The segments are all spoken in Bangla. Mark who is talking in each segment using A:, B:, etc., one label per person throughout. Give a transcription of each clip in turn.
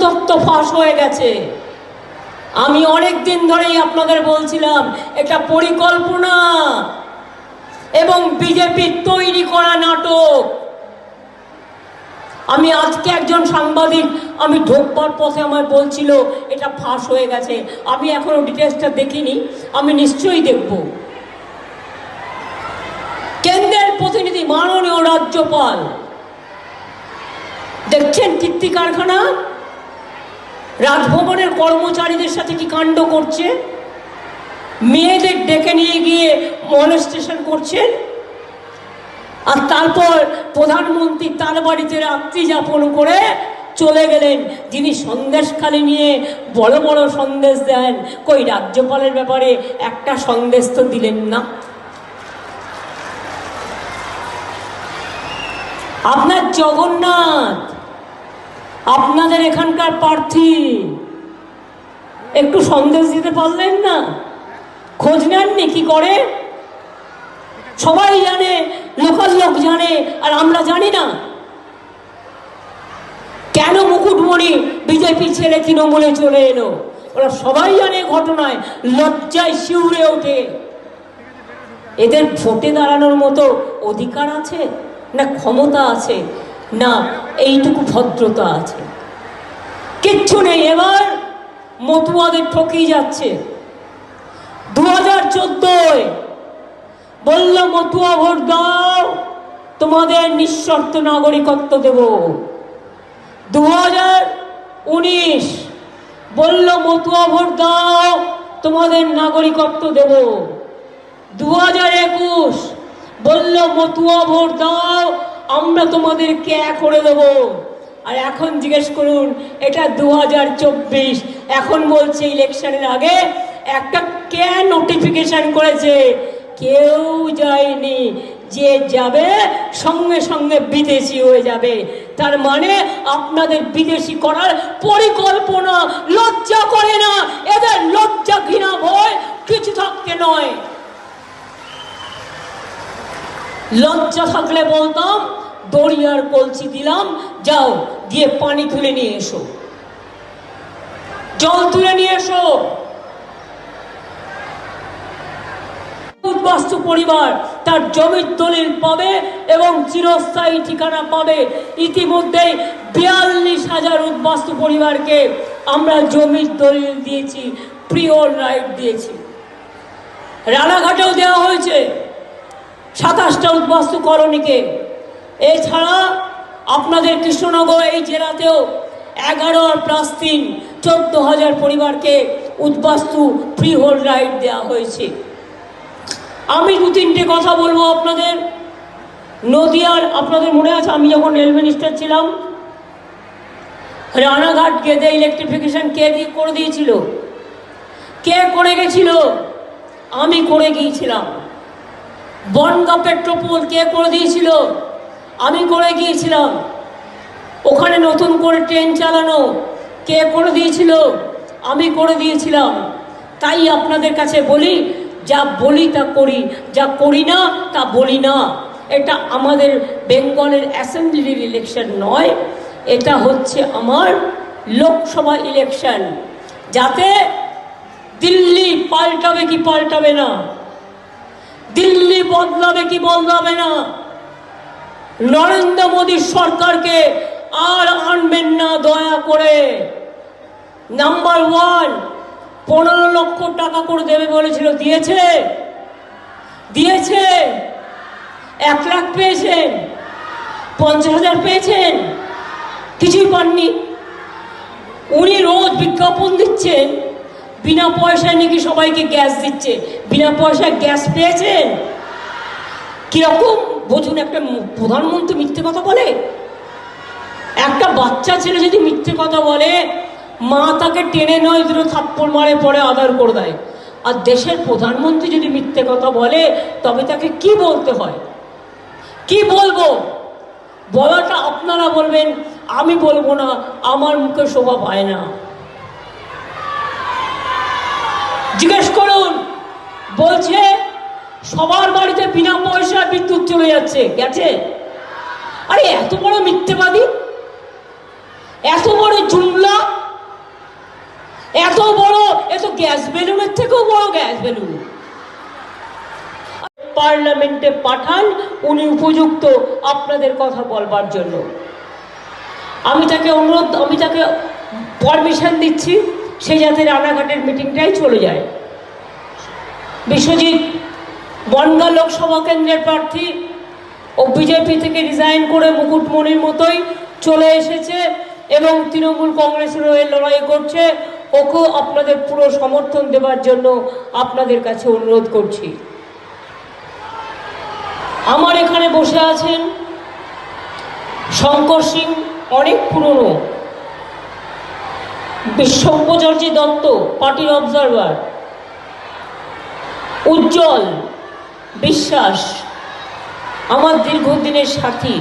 A: তত্ত্ব ফাঁস হয়ে গেছে। আমি অনেক দিন ধরেই আপনাদের বলছিলাম, এটা পরিকল্পনা এবং বিজেপির তৈরি করা নাটক। আমি আজকে একজন সাংবাদিক, আমি ঢোকবার পথে আমার বলছিল, এটা ফাঁস হয়ে গেছে। আমি এখনও ডিটেলসটা দেখিনি, আমি নিশ্চয়ই দেখব। কেন্দ্রের প্রতিনিধি, মাননীয় রাজ্যপাল। দেখছেন কীর্তি কারখানা? রাজভবনের কর্মচারীদের সাথে কি কাণ্ড করছে? মেয়েদের ডেকে নিয়ে গিয়ে মনস্টেশন করছেন আর তারপর প্রধানমন্ত্রী তার বাড়িতে রাত্রি যাপন করে চলে গেলেন। যিনি সন্দেশখালি নিয়ে বড় বড় সন্দেশ দেন, কই রাজ্যপালের ব্যাপারে একটা সন্দেশ তো দিলেন না। আপনার জগন্নাথ আপনাদের এখানকার প্রার্থী। একটু সন্দেশ দিতে পারলেন না? খোঁজ নেননি? কি করে? সবাই জানে, লোকাল লোক জানে, আর আমরা জানি না। কেন মুকুটমণি বিজেপি ছেড়ে তৃণমূলে চলে এলো? ওরা সবাই জানে ঘটনায়, লজ্জায় শিউরে ওঠে। এদের ভোটে দাঁড়ানোর মতো অধিকার আছে না ক্ষমতা আছে? না, এইটুকু ভদ্রতা আছে। কিচ্ছু নেই, এবার মতুয়াদের ঠকিয়ে যাচ্ছে। দু হাজার চোদ্দোয় বলল, মতুয়া ভোট দাও, তোমাদের নিঃশর্ত নাগরিকত্ব দেব। দু হাজার উনিশ বলল, মতুয়া ভোট দাও, তোমাদের নাগরিকত্ব দেব। দু হাজার একুশ বলল, মতুয়া ভোট দাও আমরা তোমাদের কে করে দেব? আর এখন জিজ্ঞেস করুন, এটা দু হাজার চব্বিশ। এখন বলছে ইলেকশনের আগে একটা কে নোটিফিকেশন করেছে? কেউ যায়নি। যে যাবে সঙ্গে সঙ্গে বিদেশি হয়ে যাবে। তার মানে আপনাদের বিদেশি করার পরিকল্পনা লজ্জা করে না। এদের লজ্জা ঘৃণা ভয় কিছু থাকতে নয়। লজ্জা থাকলে বলতাম দড়িয়ার কলসি দিলাম, যাও দিয়ে পানি তুলে নিয়ে এসো। জল তুলে নিয়ে এসো। উদ্বাস্তু পরিবার তার জমির দলিল পাবে এবং চিরস্থায়ী ঠিকানা পাবে। ইতিমধ্যে বিয়াল্লিশ হাজার উদ্বাস্তু পরিবারকে আমরা জমির দলিল দিয়েছি প্রিয়র রাইট দিয়েছি। রানাঘাটেও দেওয়া হয়েছে সাতাশটা উদ্বাস্তু করণীকে এছাড়া আপনাদের কৃষ্ণনগর এই জেলাতেও এগারো আর প্লাস তিন চোদ্দ হাজার পরিবারকে উদ্বাস্তু ফ্রি হোল্ড রাইট দেওয়া হয়েছে। আমি দু তিনটে কথা বলব আপনাদের। নদিয়ার, আপনাদের মনে আছে আমি যখন রেল মিনিস্টার ছিলাম, রানাঘাট গেদে ইলেকট্রিফিকেশন কে দিয়ে করে দিয়েছিল? কে করে গেছিল? আমি করে গিয়েছিলাম। বনগা পেট্রোপোল কে করে দিয়েছিল? আমি করে গিয়েছিলাম। ওখানে নতুন করে ট্রেন চালানো কে করে দিয়েছিল? আমি করে দিয়েছিলাম। তাই আপনাদের কাছে বলি, যা বলি তা করি, যা করি না তা বলি না। এটা আমাদের বেঙ্গলের অ্যাসেম্বলির ইলেকশন নয়, এটা হচ্ছে আমার লোকসভা ইলেকশন। যাতে দিল্লি পাল্টাবে কি পাল্টাবে না? দিল্লি বদলাবে কি বদলাবে না? নরেন্দ্র মোদীর সরকারকে আর আনবেন না দয়া করে। নাম্বার ওয়ান পনেরো লক্ষ টাকা করে দেবে বলেছিল। দিয়েছে? দিয়েছে। এক লাখ পেয়েছেন। পঞ্চাশ হাজার পেয়েছেন। কিছুই পাননি। উনি রোজ বিজ্ঞাপন দিচ্ছেন। বিনা পয়সায় নাকি সবাইকে গ্যাস দিচ্ছে। বিনা পয়সায় গ্যাস পেয়েছেন? কীরকম? বুঝুন একটা প্রধানমন্ত্রী মিথ্যে কথা বলে? একটা বাচ্চা ছেলে যদি মিথ্যে কথা বলে, মা তাকে টেনে নয়, দুটো থাপ্পড় মারে, পরে আদার করে দেয়। আর দেশের প্রধানমন্ত্রী যদি মিথ্যে কথা বলে, তবে তাকে কি বলতে হয়? কি বলব? বলাটা আপনারা বলবেন, আমি বলব না, আমার মুখে শোভা পায় না। জিজ্ঞেস করুন, বলছে সবার বাড়িতে বিনা পয়সা বিদ্যুৎ চলে যাচ্ছে, গেছে? আরে, এত বড় মিথ্যেবাদী? এত বড় জুমলা? এত বড়, এত গ্যাস বেলুনের থেকেও বড় গ্যাস বেলুন। পার্লামেন্টে পাঠান, উনি উপযুক্ত আপনাদের কথা বলবার জন্য। আমি তাকে অনুরোধ, আমি তাকে পারমিশন দিচ্ছি, সে যাতে রানাঘাটের মিটিংটাই চলে যায়। বিশ্বজিৎ বনগা লোকসভা কেন্দ্রের প্রার্থী ও বিজেপি থেকে রিজাইন করে মুকুটমণির মতোই চলে এসেছে এবং তৃণমূল কংগ্রেসের হয়ে লড়াই করছে। ওকেও আপনাদের পুরো সমর্থন দেওয়ার জন্য আপনাদের কাছে অনুরোধ করছি। আমার এখানে বসে আছেন শঙ্কর সিং, অনেক পুরনো। বিশ্বব্যচর্যী দত্ত, পার্টির অবজারভার। উজ্জ্বল। বিশ্বাস আমার দীর্ঘদিনের সাথী,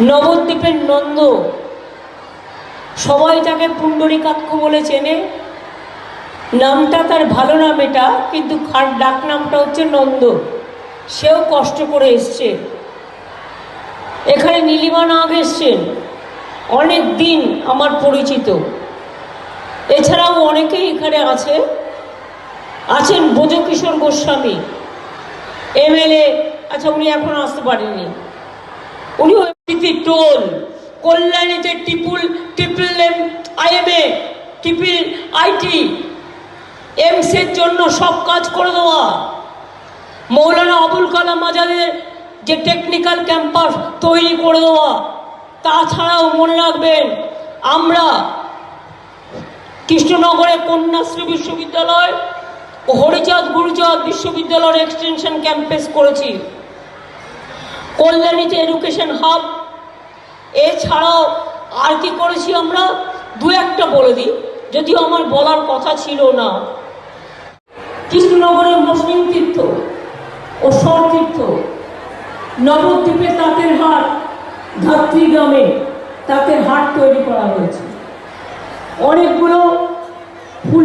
A: নবদ্বীপের নন্দ, সবাই তাকে পুণ্ডরীকাক্ষ বলে চেনে। নামটা তার ভালো নাম এটা, কিন্তু খাট ডাক নামটা হচ্ছে নন্দ। সেও কষ্ট করে এসছে। এখানে নীলিমা নাগ এসছেন, অনেক দিন আমার পরিচিত। এছাড়াও অনেকেই এখানে আছে, আছেন ব্রজকিশোর গোস্বামী। এমএলএ আচ্ছা উনি এখন আসতে পারেননি। উনি ওই টোল কল্যাণীতে triple triple M IMA triple IT এমসের জন্য সব কাজ করে দেওয়া। মৌলানা আবুল কালাম আজাদের যে টেকনিক্যাল ক্যাম্পাস তৈরি করে দেওয়া, তাছাড়াও মনে রাখবেন, আমরা কৃষ্ণনগরে কন্যাশ্রী বিশ্ববিদ্যালয় ও হরিচাঁদ গুরুচাঁদ বিশ্ববিদ্যালয়ের এক্সটেনশন ক্যাম্পাস করেছি। কল্যাণীতে এডুকেশন হাব এছাড়াও আর কি করেছি আমরা? দু একটা বলে দিই, যদিও আমার বলার কথা ছিল না। কৃষ্ণনগরের মুসলিম তীর্থ ও তীর্থ। নবদ্বীপে তাঁতের হাট ধাত্রী গ্রামে তাঁতের হাট তৈরি করা হয়েছে। অনেকগুলো ফুলি